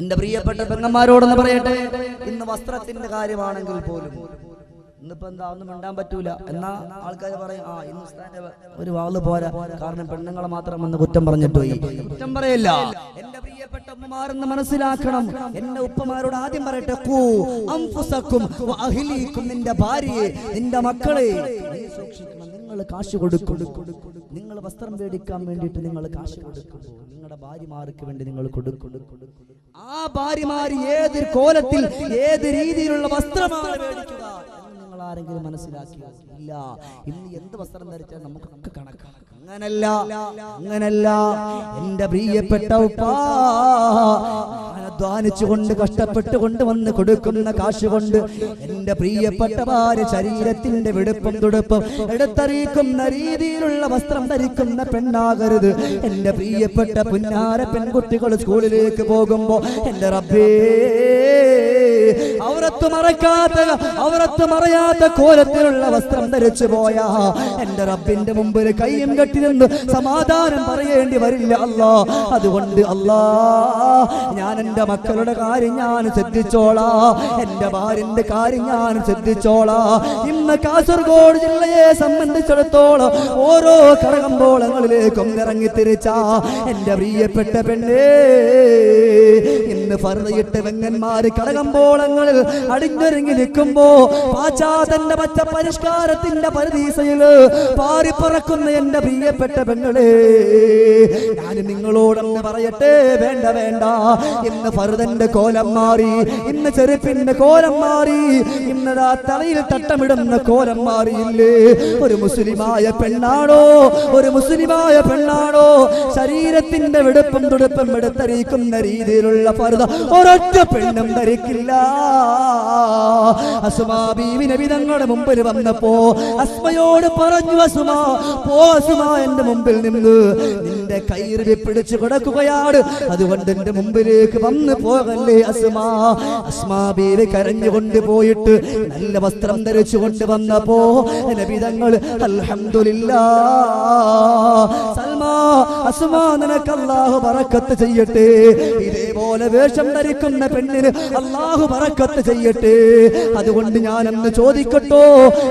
എന്റെ പ്രിയപ്പെട്ട പെങ്ങന്മാരോടൊന്ന് പറയട്ടെ? ഇന്ന് വസ്ത്രത്തിന്റെ കാര്യമാണെങ്കിൽ പോലും. ഇന്നിപ്പോ എന്താ ഒന്നും മിണ്ടാൻ പറ്റൂല. എന്നാ ആൾക്കാർ പറയും ആ ഇന്ന് ഒരു വാൾ പോരാ. കാരണം പെണ്ണുങ്ങളെ മാത്രം വന്ന് കുറ്റം പറഞ്ഞിട്ട് പോയി. കുറ്റം പറയില്ല. എന്റെ പ്രിയപ്പെട്ട ഉമ്മമാരെന്ന് മനസ്സിലാക്കണം. എന്റെ ഉപ്പമാരോട് ആദ്യം പറയട്ടെ കൂ അംഫുസക്കും അഹിലീക്കും നിന്റെ ഭാര്യയെ നിന്റെ മക്കളെ. സൂക്ഷിക്കണം നിങ്ങൾ കാശ് കൊടുക്കും നിങ്ങൾ വസ്ത്രം മേടിക്കാൻ വേണ്ടിയിട്ട് നിങ്ങൾ കാശ് കൊടുക്കുമ്പോൾ നിങ്ങളുടെ ഭാര്യമാർക്ക് വേണ്ടി നിങ്ങൾ കൊടുക്കും ആ ഭാര്യമാർ ഏത് കോലത്തിൽ ഏത് രീതിയിലുള്ള വസ്ത്രമാണ് മേടിക്കുക? ആരെങ്കിലും മനസ്സിലാക്കിയോ? ഇല്ല. ഇന്ന് എന്ത് വസ്ത്രം ധരിച്ചാൽ നമുക്കൊക്കെ കണക്കാണ് അങ്ങനല്ല. അങ്ങനല്ല. എന്റെ പ്രിയപ്പെട്ട ഉപ്പാ അധ്വാനിച്ചുകൊണ്ട് കഷ്ടപ്പെട്ടുകൊണ്ട് വന്ന് കൊടുക്കുന്ന കാശ് കൊണ്ട് എന്റെ പ്രിയപ്പെട്ട ഭാര്യ ശരീരത്തിന്റെ വെടുപ്പും തുടുപ്പും എടുത്തറിയിക്കുന്ന രീതിയിലുള്ള വസ്ത്രം ധരിക്കുന്ന പെണ്ണാകരുത്. എന്റെ പ്രിയപ്പെട്ട പുന്നാര പെൺകുട്ടികൾ സ്കൂളിലേക്ക് പോകുമ്പോ എന്റെ റബ്ബേ അവരത്ത് മറക്കാത്ത അവരത്ത് മറയാത്ത കോലത്തിലുള്ള വസ്ത്രം ധരിച്ചു പോയാ. എന്റെ റബ്ബിന്റെ മുമ്പിൽ കയ്യും കെട്ടി നിന്ന് സമാധാനം പറയേണ്ടി വരില്ല അല്ലോ. അതുകൊണ്ട് അല്ലാ ഞാൻ എന്റെ മക്കളുടെ കാര്യം ഞാൻ ശ്രദ്ധിച്ചോളാ. എന്റെ ഭാര്യന്റെ കാര്യം ഞാൻ ശ്രദ്ധിച്ചോളാ. ഇന്ന് കാസർഗോഡ് ജില്ലയെ സംബന്ധിച്ചിടത്തോളം ഓരോ കടകമ്പോളങ്ങളിലേക്കും ഇറങ്ങി തിരിച്ച. എന്റെ പ്രിയപ്പെട്ട പെണ്ണേ ഇന്ന് ഫറുതയിട്ട് വെങ്ങന്മാര് കടകമ്പോളങ്ങളിൽ അടിഞ്ഞൊരുങ്ങി നിൽക്കുമ്പോ പാചാതന്റെ പച്ച പരിഷ്കാരത്തിന്റെ പരദീസയിൽ പാറിപ്പറക്കുന്ന എന്റെ പ്രിയപ്പെട്ട പെങ്ങളെ ഞാൻ നിങ്ങളോടൊന്ന് പറയട്ടെ വേണ്ട വേണ്ട. ഇന്ന് ഫറുതന്റെ കോലം മാറി ഇന്ന് ചെറുപ്പിന്റെ കോലം മാറി ഇന്നതാ തലയിൽ തട്ടമിടുന്ന കോലം മാറിയില്ലേ? ഒരു മുസ്ലിമായ പെണ്ണാണോ? ഒരു മുസ്ലിമായ പെണ്ണാണോ? ശരീരത്തിന്റെ വെടുപ്പും തുടുപ്പും എടുത്തറിയിക്കുന്ന രീതിയിലുള്ള ഫറുത ഒരൊറ്റ പെണ്ണും ധരിക്കില്ല. അസുമാ ബീവി നബി തങ്ങളുടെ മുമ്പിൽ വന്നപ്പോ അസ്മയോട് പറഞ്ഞു അസുമ പോ അസുമാ എന്റെ മുമ്പിൽ നിന്ന്. നിന്റെ കൈറിവി പിടിച്ചു കിടക്കുകയാണ്. അതുകൊണ്ട് എന്റെ മുമ്പിലേക്ക് വന്ന് പോകല്ലേ അസുമ. അസ്മാ ബീവി കരഞ്ഞുകൊണ്ട് പോയിട്ട് നല്ല വസ്ത്രം ധരിച്ചു കൊണ്ട് വന്നപ്പോ നബിതങ്ങൾ അൽഹംദുലില്ലാ സൽമാ അല്ലാഹു ബറക്കത്ത് ചെയ്യട്ടെ. ഇതേപോലെ വേഷം ധരിക്കുന്ന പെണ്ണിന് അല്ലാഹു ബറക്കത്ത് ചെയ്യട്ടെ. അതുകൊണ്ട് ഞാൻ എന്ന് ചോദിക്കട്ടോ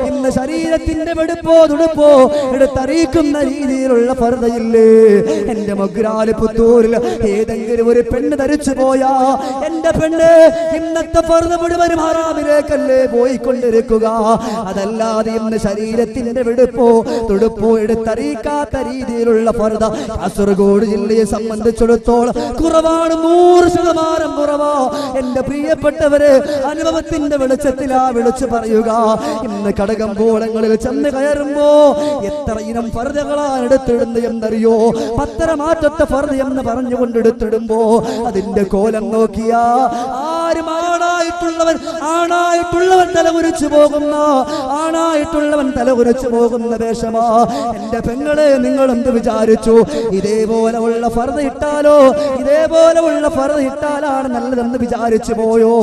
ഇന്ന് ശരീരത്തിന്റെ വെടുപ്പോ തുടുപ്പോ എടുത്തറിയിക്കുന്ന രീതിയിലുള്ള പർദ്ദയില്ലേ? എന്റെ മഗ്രാൽ പുത്തൂരിൽ ഏതെങ്കിലും ഒരു പെണ്ണ് ധരിച്ചു പോയാ എന്റെ പെണ്ണ് ഇന്നത്തെ ഫർദ മുഴുവനും ആറാമിലേക്കല്ലേ പോയിക്കൊണ്ടിരിക്കുക? അതല്ലാതെ ഇന്ന് ശരീരത്തിന്റെ വെടുപ്പോ തുടുപ്പോ എടുത്തറിയിക്കാത്ത രീതിയിലുള്ള ഫർദ കാസർഗോഡ് ജില്ലയെ സംബന്ധിച്ചിടത്തോളം കുറവാണ് നൂറ് ശതമാനം കുറവോ. എന്റെ പ്രിയപ്പെട്ടവര് അനുഭവത്തിന്റെ വെളിച്ചത്തിൽ ആ വിളിച്ചു പറയുക. ഇന്ന് കടകമ്പോളങ്ങളിൽ ചെന്ന് കയറുമ്പോ എത്ര ഇനം ഫർദകളാണ് എടുത്തിടുന്നത് എന്നറിയോ? പത്തര മാറ്റത്തെ ഫർദ എന്ന് പറഞ്ഞുകൊണ്ട് എടുത്തിടുമ്പോ അതിന്റെ കോലം നോക്കിയാ ആരും ആണായിട്ടുള്ളവൻ ആണായിട്ടുള്ളവൻ തലകുരിച്ചു പോകുന്ന. ആണായിട്ടുള്ളവൻ തലകുരിച്ചു പോകുന്ന വേഷമാ എന്റെ പെങ്ങളെ നിങ്ങൾ എന്ത് വിചാരിച്ചു? ഇതേപോലെ ഉള്ള ഫർദ ഇട്ടാലോ? ഇതേപോലെ ഉള്ള ഫർദ ഇട്ടാലാണ് നല്ലതെന്ന് വിചാരിച്ചു പോയോ?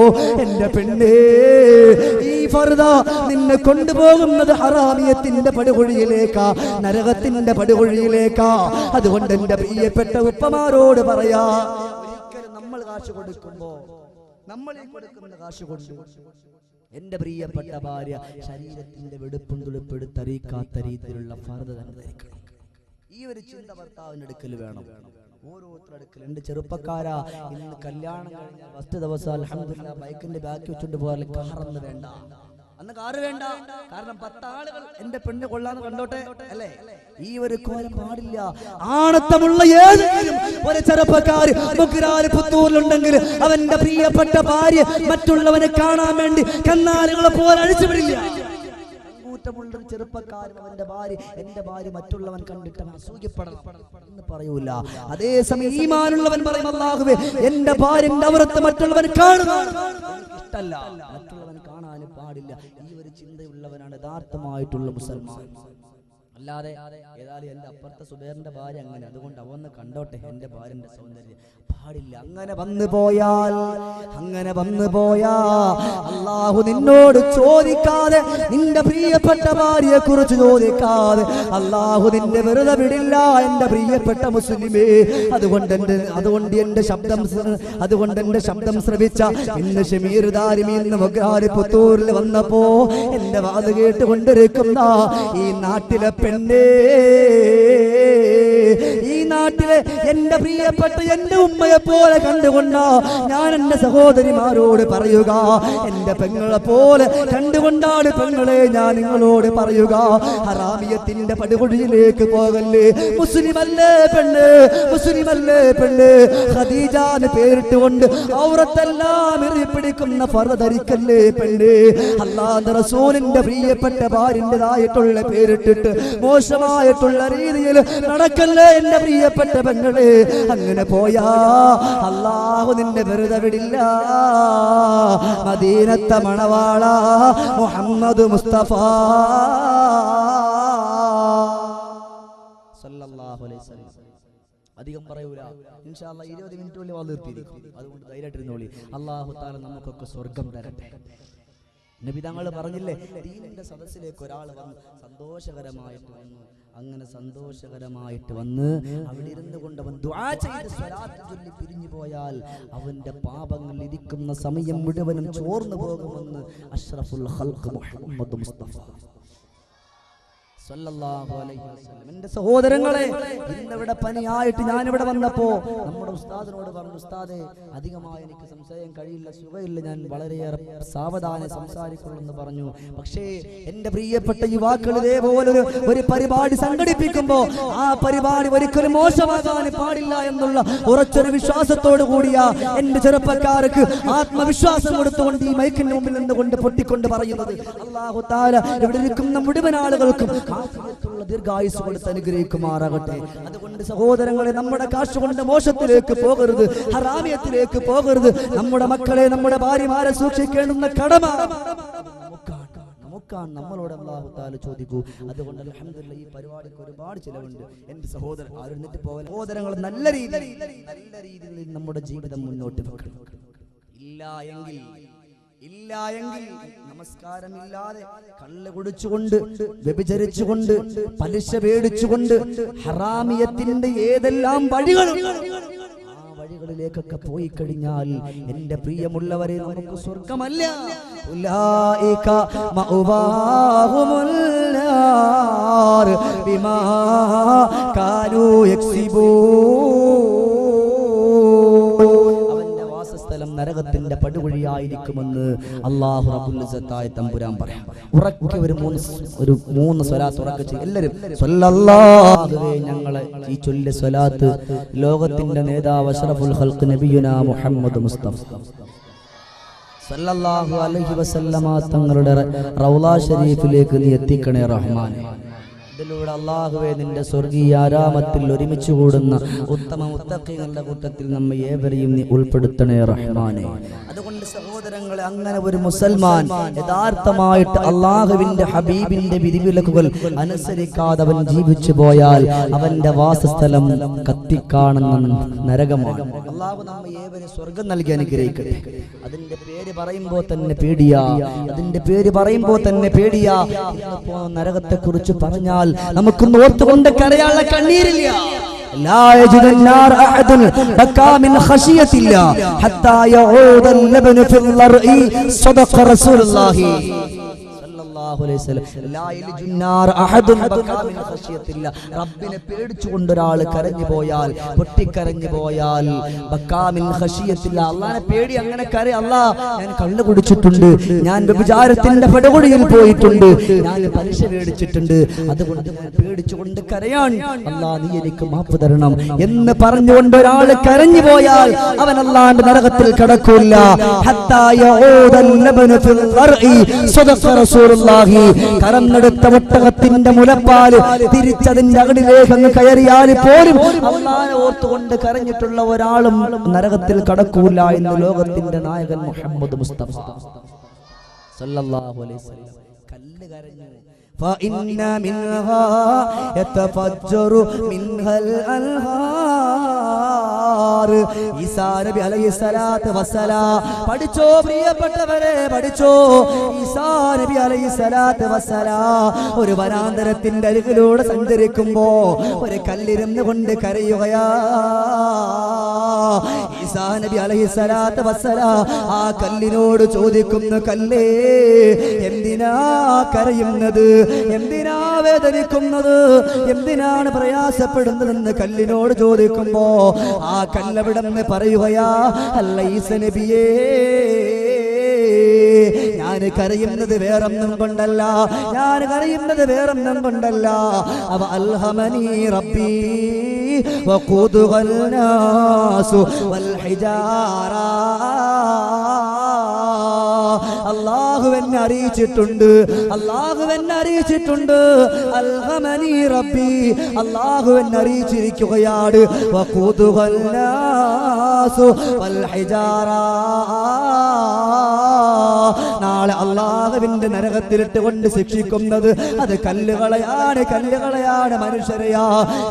എന്റെ പെണ്ണേ ഈ ഫർദ നിന്നെ കൊണ്ടുപോകുന്നത് ഹറാമിയത്തിന്റെ പടുകുഴിയിലേക്കാ നരകത്തിന്റെ പടുകുഴിയിലേക്കാ. അതുകൊണ്ട് എന്റെ പ്രിയപ്പെട്ട ഉപ്പമാരോട് പറയാ ഒരിക്കലും നമ്മൾ കാശ് കൊടുക്കുമ്പോ നമ്മൾ കൊടുക്കുന്ന കാശ് കൊണ്ട് എന്റെ പ്രിയപ്പെട്ട ഭാര്യ ശരീരത്തിന്റെ വെടുപ്പും തുടുപ്പ് എടുത്തറിയിക്കാത്ത രീതിയിലുള്ള ഫർദ തന്നെ ധരിക്കണം. ഈ ഒരു ചിന്ത ഭർത്താവിന്റെ അടുക്കൽ വേണം. ഓരോരുത്തരടുക്കൽ എന്റെ ചെറുപ്പക്കാരാ ഇന്ന് കല്യാണം കഴിഞ്ഞ ഫസ്റ്റ് ദിവസം അലഹമില്ല ബൈക്കിന്റെ ബാക്കി വെച്ചോണ്ട് പോകാൻ കാറൊന്ന് വേണ്ട. അന്ന് കാറ് വേണ്ട. കാരണം പത്താളുകൾ എന്റെ പെണ്ണ് കൊള്ളാന്ന് കണ്ടോട്ടെ? അല്ലേ? ഈ ഒരു കോലം പാടില്ല. ആണത്തമുള്ള ഏതെങ്കിലും ഒരു ചെറുപ്പക്കാര് മുഗ്രാൽ പുത്തൂരിലുണ്ടെങ്കിൽ അവന്റെ പ്രിയപ്പെട്ട ഭാര്യ മറ്റുള്ളവനെ കാണാൻ വേണ്ടി കന്നാലുകളെ പോലെ അഴിച്ചുവിടില്ല കൂറ്റമുള്ള ഒരു ചെറുപ്പക്കാരൻ അവന്റെ ഭാര്യ മറ്റുള്ളവൻ കണ്ടിട്ട് എന്ന് അതേസമയം പറയും അല്ലാഹുവേ എന്റെ മറ്റുള്ളവൻ ഇഷ്ടല്ല മറ്റുള്ളവൻ കാണാനും പാടില്ല. ഈ ഒരു ചിന്തയുള്ളവനാണ് യഥാർത്ഥമായിട്ടുള്ള മുസൽമാൻ. അല്ലാതെ ഏതായാലും എന്റെ അപ്പുറത്തെ സുബേറിന്റെ ഭാര്യ അങ്ങനെ. അതുകൊണ്ട് അവന്ന് കണ്ടോട്ടെ എന്റെ ഭാര്യന്റെ സൗന്ദര്യം. പാടില്ല. അങ്ങനെ വന്നു പോയാൽ അങ്ങനെ വന്നു പോയാ അള്ളാഹു നിന്നോട് ചോദിക്കാതെ നിന്റെ പ്രിയപ്പെട്ട ഭാര്യയെ കുറിച്ച് ചോദിക്കാതെ അള്ളാഹു നിന്റെ വെറുതെ വിടില്ല എന്റെ പ്രിയപ്പെട്ട മുസ്ലിമേ. അതുകൊണ്ട് എന്റെ അതുകൊണ്ട് എന്റെ ശബ്ദം അതുകൊണ്ട് എന്റെ ശബ്ദം ശ്രവിച്ച ഇന്ന് ഷമീർ ദാരിമി ഇന്ന് മൊഗ്രാരി പുത്തൂരിൽ വന്നപ്പോ എന്റെ വാത് കേട്ടുകൊണ്ടിരിക്കുന്ന ഈ നാട്ടിലെ പെണ്ണേ ഈ നാട്ടിലെ എന്റെ പ്രിയപ്പെട്ട എന്റെ ഉമ്മയെ പോലെ കണ്ടുകൊണ്ട ഞാൻ എന്റെ സഹോദരിമാരോട് പറയുക. എന്റെ പെങ്ങളെ പോലെ കണ്ടുകൊണ്ടാണ് പെങ്ങളെ ഞാൻ നിങ്ങളോട് പറയുക. ഹറാമിയത്തിന്റെ പടുകുഴിയിലേക്ക് പോകല്ലേ? മുസ്ലിമല്ലേ പെണ്ണ്? മുസ്ലിമല്ലേ പെണ്ണ്? ഖദീജാന്ന് പേരിട്ടുകൊണ്ട് ഔറത്തെല്ലാം എറിയപ്പിടിക്കുന്ന ഫറ ധരിക്കല്ലേ പെണ്ണ് അല്ലാതെ റസൂലിന്റെ പ്രിയപ്പെട്ട ഭാര്യന്റെതായിട്ടുള്ള പേരിട്ടിട്ട് മോശമായിട്ടുള്ള രീതിയിൽ നടക്കല്ലേ? എന്റെ പ്രിയപ്പെട്ട പെങ്ങൾ. അങ്ങനെ പോയാ അള്ളാഹു നിന്നെ വെറുതെ വിടില്ല. മദീനത്തെ മണവാള മുഹമ്മദ് മുസ്തഫ. അധികം പറയൂല. ഇൻഷാല്ല ഇരുപത് മിനിറ്റ് ഉള്ളിൽ വളർത്തിയിരിക്കും അതുകൊണ്ട് ധൈര്യമായിട്ടിരുന്നോളി. അള്ളാഹു താല നമുക്കൊക്കെ സ്വർഗം തരട്ടെ. നബി തങ്ങൾ പറഞ്ഞില്ലേ ദീനിന്റെ സദസ്സിലേക്ക് ഒരാൾ വന്ന് സന്തോഷകരമായിട്ട് വന്നു. അങ്ങനെ സന്തോഷകരമായിട്ട് വന്ന് അവിടെ ഇരുന്നു കൊണ്ട് അവൻ ദുആ ചെയ്ത് സ്വലാത്ത് ചൊല്ലി പിരിഞ്ഞു പോയാൽ അവന്റെ പാപങ്ങൾ ഇരിക്കുന്ന സമയം മുഴുവനും ചോർന്നു പോകുമെന്ന് അഷ്റഫുൽ ഹൽഖ് മുഹമ്മദ് മുസ്തഫ. എന്റെ സഹോദരങ്ങളെ ഇന്നിവിടെ പനിയായിട്ട് ഞാനിവിടെ വന്നപ്പോ നമ്മുടെ ഉസ്താദിനോട് പറഞ്ഞു ഉസ്താദെ അധികമായി എനിക്ക് സംശയം കഴിയില്ല സുഖയില്ല ഞാൻ വളരെയേറെ സാവധാനം സംസാരിക്കുള്ളൂ പറഞ്ഞു. പക്ഷേ എന്റെ പ്രിയപ്പെട്ട യുവാക്കൾ ഇതേപോലെ ഒരു പരിപാടി സംഘടിപ്പിക്കുമ്പോ ആ പരിപാടി ഒരിക്കലും മോശമാകാൻ പാടില്ല എന്നുള്ള ഉറച്ചൊരു വിശ്വാസത്തോടു കൂടിയ എന്റെ ചെറുപ്പക്കാർക്ക് ആത്മവിശ്വാസം കൊടുത്തുകൊണ്ട് ഈ മൈക്കിന്റെ മുമ്പിൽ നിന്നുകൊണ്ട് പൊട്ടിക്കൊണ്ട് പറയുന്നത് അള്ളാഹു താല ഇവിടെ ഇരിക്കുന്ന മുഴുവൻ ആളുകൾക്കും ആഫിയത്തുള്ള ദീർഘായുസ് കൊടുത്ത് അനുഗ്രഹിക്കുമാറാകട്ടെ. അതുകൊണ്ട് സഹോദരങ്ങളെ നമ്മുടെ കാശ് കൊണ്ട് മോശത്തിലേക്ക് പോകരുത് ഹറാമിയത്തിലേക്ക് പോകരുത്. നമ്മുടെ മക്കളെ നമ്മുടെ ഭാര്യമാരെ സൂക്ഷിക്കേണ്ടുന്ന കടമ നമുക്കാണ്. നമ്മളോട് അള്ളാഹു താല ചോദിക്കൂ. അതുകൊണ്ട് അലഹമില്ല ഈ പരിപാടിക്ക് ഒരുപാട് ചിലവുണ്ട്. എന്റെ സഹോദരൻ ആരുന്നിട്ട് പോകല സഹോദരങ്ങൾ നല്ല രീതിയിൽ നല്ല രീതിയിൽ നമ്മുടെ ജീവിതം മുന്നോട്ട് വെക്കണം. ഇല്ല എങ്കിൽ ഇല്ല എങ്കിൽ നമസ്കാരമില്ലാതെ കള്ള് കുടിച്ചുകൊണ്ട് വ്യഭിചരിച്ചുകൊണ്ട് പലിശ പേടിച്ചുകൊണ്ട് ഹറാമിയത്തിന്റെ ഏതെല്ലാം വഴികളും വഴികളിലേക്കൊക്കെ പോയി കഴിഞ്ഞാൽ എന്റെ പ്രിയമുള്ളവരെ നമുക്ക് സ്വർഗമല്ല. ബിമാ വാസസ്ഥലം നരകത്തിന്റെ പടുകുഴിയായിരിക്കുമെന്ന് അള്ളാഹു റബുല്ലായ തമ്പുരാൻ പറയാം. ഉറക്കെ ഒരു മൂന്ന് ഒരു മൂന്ന് സ്വലാത്ത് ഉറക്കെ ചെയ്യും. എല്ലാവരും സ്വല്ലല്ലാഹുവേ ഞങ്ങളെ ഈ ചൊല്ലിയ സ്വലാത്ത് ലോകത്തിന്റെ നേതാവ് അഷ്റഫുൽ ഖൽഖ് നബിയുന മുഹമ്മദ് മുസ്തഫ. സല്ലല്ലാഹു അലൈഹി വസല്ലമ തങ്ങളുടെ റൗള ഷരീഫിലേക്ക് നീ എത്തിക്കണേ റഹ്മാൻ ഇതിലൂടെ അള്ളാഹുവെ നിന്റെ സ്വർഗീയ ആരാമത്തിൽ ഒരുമിച്ച് കൂടുന്ന ഉത്തമ മുത്തക്കികളുടെ കൂട്ടത്തിൽ നമ്മെ ഏവരെയും നീ ഉൾപ്പെടുത്തണേ റഹ്മാനെ. അതുകൊണ്ട് സഹോദരങ്ങളെ അങ്ങനെ ഒരു മുസൽമാൻ യഥാർത്ഥമായിട്ട് അള്ളാഹുവിന്റെ ഹബീബിന്റെ വിധിവിലക്കുകൾ അനുസരിക്കാതെ അവൻ ജീവിച്ചു പോയാൽ അവന്റെ വാസസ്ഥലം കത്തിക്കാണുന്ന നരകമാണ്. അള്ളാഹു നമ്മെ ഏവരെ സ്വർഗം നൽകി അനുഗ്രഹിക്കട്ടെ. അതിന്റെ പേര് പറയുമ്പോൾ തന്നെ പേടിയാ. അതിന്റെ പേര് പറയുമ്പോൾ തന്നെ പേടിയാ. നരകത്തെ കുറിച്ച് പറഞ്ഞാൽ നമുക്ക് ഓർത്തുകൊണ്ട് കരയാനുള്ള കണ്ണീരില്ല. لا يجد النار أحد بكى من خشية الله حتى يعود اللبن في الضرع صدق رسول الله. സല്ലല്ലാഹു അലൈഹി വസല്ലം. ലാ ഇൽജുന്നാർ അഹദുൻ ബക്കാ മിൻ റബ്ബിനെ പേടിച്ചുകൊണ്ട് ഒരാൾ കരഞ്ഞു പോയാൽ പൊട്ടിക്കരഞ്ഞു പോയാൽ ബക്കാ മിൻ അള്ളാനെ പേടി അങ്ങനെ കരയ. അല്ലാ ഞാൻ കണ്ണു കുടിച്ചിട്ടുണ്ട്. ഞാൻ വിചാരത്തിന്റെ പടുകുടിയിൽ പോയിട്ടുണ്ട്. ഞാൻ പലിശ മേടിച്ചിട്ടുണ്ട്. അതുകൊണ്ട് പേടിച്ചുകൊണ്ട് കരയാൻ അല്ലാ നീ എനിക്ക് മാപ്പ് തരണം എന്ന് പറഞ്ഞുകൊണ്ട് ഒരാൾ കരഞ്ഞു പോയാൽ അവൻ അല്ലാണ്ട് നരകത്തിൽ കടക്കൂല്ല. ഹത്താ യഊദൽ ലബനു ഫിൽ ളർഇ സദഖ റസൂലുള്ളാഹി കറന്നെടുത്ത ഒട്ടകത്തിന്റെ മുലപ്പാല് തിരിച്ചതിന്റെ അകടിലേക്ക് അങ്ങ് കയറിയാൽ പോലും അള്ളാനെ ഓർത്തുകൊണ്ട് കരഞ്ഞിട്ടുള്ള ഒരാളും നരകത്തിൽ കടക്കൂല എന്ന് ലോകത്തിന്റെ നായകൻ മുഹമ്മദ് മുസ്തഫ സല്ലല്ലാഹു അലൈഹി വസല്ലം കല്ല് കരഞ്ഞു فإن منها يتفجر منها الأنهار നബി അലൈഹി പഠിച്ചോ പ്രിയപ്പെട്ടവരെ പഠിച്ചോ. നബി അലൈഹി ഒരു വനാന്തരത്തിന്റെ അരികിലൂടെ സഞ്ചരിക്കുമ്പോ ഒരു കല്ലിരുന്ന് കൊണ്ട് കരയുകയാ. നബി വസ്സലാം ആ കല്ലിനോട് ചോദിക്കുന്നു കല്ലേ എന്തിനാ കരയുന്നത്? എന്തിനാ വേദനിക്കുന്നത്? എന്തിനാണ് പ്രയാസപ്പെടുന്നതെന്ന് കല്ലിനോട് ചോദിക്കുമ്പോ ആ കല്ലവിടെന്ന് പറയുകയാ അല്ല നബിയേ ഞാൻ കരയുന്നത് വേറൊന്നും കൊണ്ടല്ല ഞാൻ കരയുന്നത് വേറൊന്നും കൊണ്ടല്ല അവ അൽഹമനി റബ്ബി وقودها الناس والحجارة അള്ളാഹു എന്നെ അറിയിച്ചിട്ടുണ്ട് അള്ളാഹു എന്നെ അറിയിച്ചിട്ടുണ്ട് അൽഹമനി റബ്ബി അള്ളാഹു എന്നെ അറിയിച്ചിരിക്കുകയാണ് വഖൂദുഹൽ നാസു വൽ ഹിജാറ നാളെ അള്ളാഹുവിന്റെ നരകത്തിലിട്ട് കൊണ്ട് ശിക്ഷിക്കുന്നത് അത് കല്ലുകളെയാണ് കല്ലുകളെയാണ് മനുഷ്യരെയാ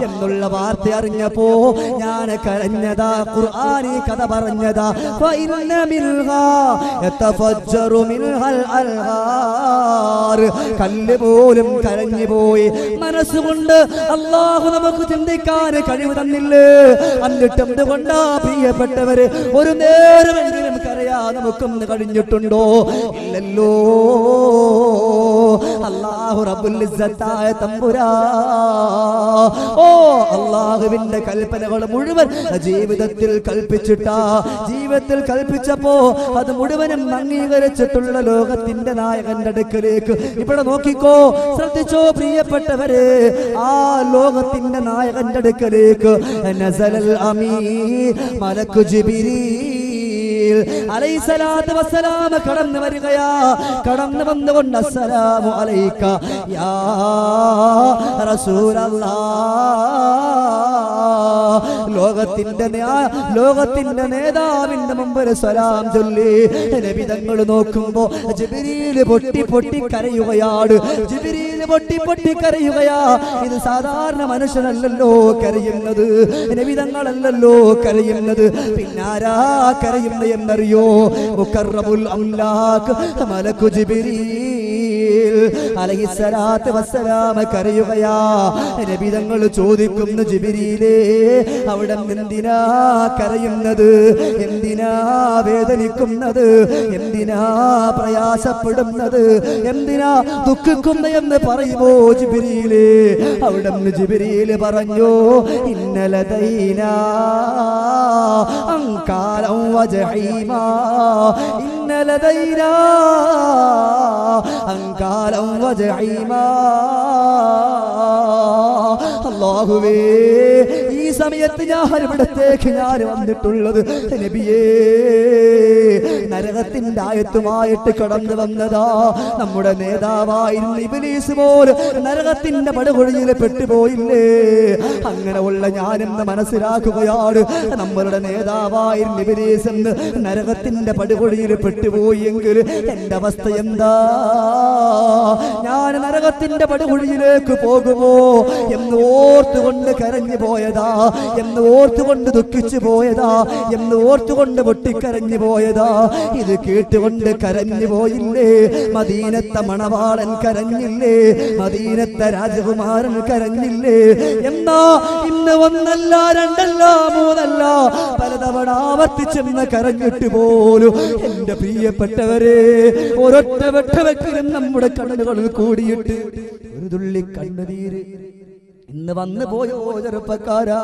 എന്നുള്ള വാർത്ത അറിഞ്ഞപ്പോ ഞാൻ കരഞ്ഞതാ ഖുർആനി കഥ പറഞ്ഞതാ. കല്ല് പോലും കരഞ്ഞു പോയി. മനസ്സുകൊണ്ട് അള്ളാഹു നമുക്ക് ചിന്തിക്കാൻ കഴിവ് തന്നില്ലേ? എന്നിട്ട് എന്തുകൊണ്ടാ പ്രിയപ്പെട്ടവര് ഒരു നേരമെങ്കിലും കരയാ നമുക്കൊന്ന് കഴിഞ്ഞിട്ടുണ്ടോ? ഇല്ലല്ലോ. അള്ളാഹു റബ്ബുൽ ഇസ്സത്തായ തമ്പുരാ. ഓ അള്ളാഹുവിന്റെ കൽപ്പനകൾ മുഴുവൻ ജീവിതത്തിൽ കൽപ്പിച്ചിട്ടാ. ജീവിതത്തിൽ കൽപ്പിച്ചപ്പോ അത് മുഴുവനും അംഗീകരിച്ചിട്ടുള്ള ലോകത്തിന്റെ നായകന്റെ അടുക്കലേക്ക്. ഇവിടെ നോക്കിക്കോ ശ്രദ്ധിച്ചോ പ്രിയപ്പെട്ടവരെ ആ ലോകത്തിന്റെ നായകന്റെ അടുക്കലേക്ക്. നസലൽ അമീ മലക്കു ജിബിരീൽ കടന്നു വരികയാ. കടന്നു വന്നുകൊണ്ട് അസ്സലാമു അലൈക. യാ ലോകത്തിന്റെ ലോകത്തിന്റെ നേതാവിന്റെ മുമ്പിൽ സലാം ചൊല്ലി. നബിതങ്ങൾ നോക്കുമ്പോ ജിബിരിയിൽ പൊട്ടി പൊട്ടി കരയുകയാണ്. ജിബിരിയിൽ പൊട്ടി പൊട്ടി കരയുകയാ. ഇത് സാധാരണ മനുഷ്യനല്ലല്ലോ കരയുന്നത്. നബിതങ്ങളല്ലല്ലോ കരയുന്നത്. പിന്നാരാ കരയുന്നത്? എന്നറിയോ? മുക്കറബുൽ മലക്കു ജിബിരീൽ അലഹിസലാത്ത് വസ്സലാമ കരയുകയാ. നബിതങ്ങൾ ചോദിക്കുന്നു ജിബിരിയിലേ അവിടെ എന്തിനാ കരയുന്നത്? എന്തിനാ വേദനിക്കുന്നത്? എന്തിനാ പ്രയാസപ്പെടുന്നത്? എന്തിനാ ദുഃഖിക്കുന്ന എന്ന് പറയുമോ ജിബിരിയിലേ അവിടെ ജിബിരിയിൽ പറഞ്ഞു ഇന്നലെ അങ്കാലം വജഹീമാ ഇന്നലെ ദൈന അങ്കാലം വജഹീമാ അല്ലാഹുവേ ഈ സമയത്ത് ഞാൻ ഇവിടത്തേക്ക് ഞാൻ വന്നിട്ടുള്ളത് നബിയേ നരകത്തിന്റെ ആയത്തുമായിട്ട് കടന്നു വന്നതാ. നമ്മുടെ നേതാവായിരുന്നു ഇബലീസ് നരകത്തിന്റെ പടുകൊഴിയിൽ പെട്ടുപോയില്ലേ? അങ്ങനെ ഉള്ള ഞാനെന്ന് മനസ്സിലാക്കുകയാണ്. നമ്മളുടെ നേതാവായിരുന്നു ഇബിലീസ് എന്ന് നരകത്തിന്റെ പടുകൊഴിയിൽ പെട്ടുപോയി എങ്കിൽ എന്റെ അവസ്ഥ എന്താ? ഞാൻ നരകത്തിന്റെ പടുകുഴിയിലേക്ക് പോകുമോ എന്ന് ഓർത്തുകൊണ്ട് കരഞ്ഞു പോയതാ. എന്ന് ഓർത്തുകൊണ്ട് ദുഃഖിച്ചു പോയതാ എന്ന് ഓർത്തുകൊണ്ട് പൊട്ടിക്കരഞ്ഞു പോയതാ. ഇത് കേട്ടുകൊണ്ട് കരഞ്ഞു പോയില്ലേ? മദീനത്തെ മണവാളൻ കരഞ്ഞില്ലേ? മദീനത്തെ രാജകുമാരൻ കരഞ്ഞില്ലേ? എന്നാ ഇന്ന് ഒന്നല്ല രണ്ടല്ല മൂന്നല്ല പലതവണ ആവർത്തിച്ചെന്ന് കരഞ്ഞിട്ട് പോലും എന്റെ പ്രിയപ്പെട്ടവരെ ഒരൊറ്റ വെട്ടവെക്കലും നമ്മുടെ കണ്ണുകളിൽ കൂടിയിട്ട് ഒരു തുള്ളി കണ്ണുനീര് ഇന്ന് വന്നു പോയോ ചെറുപ്പക്കാരാ?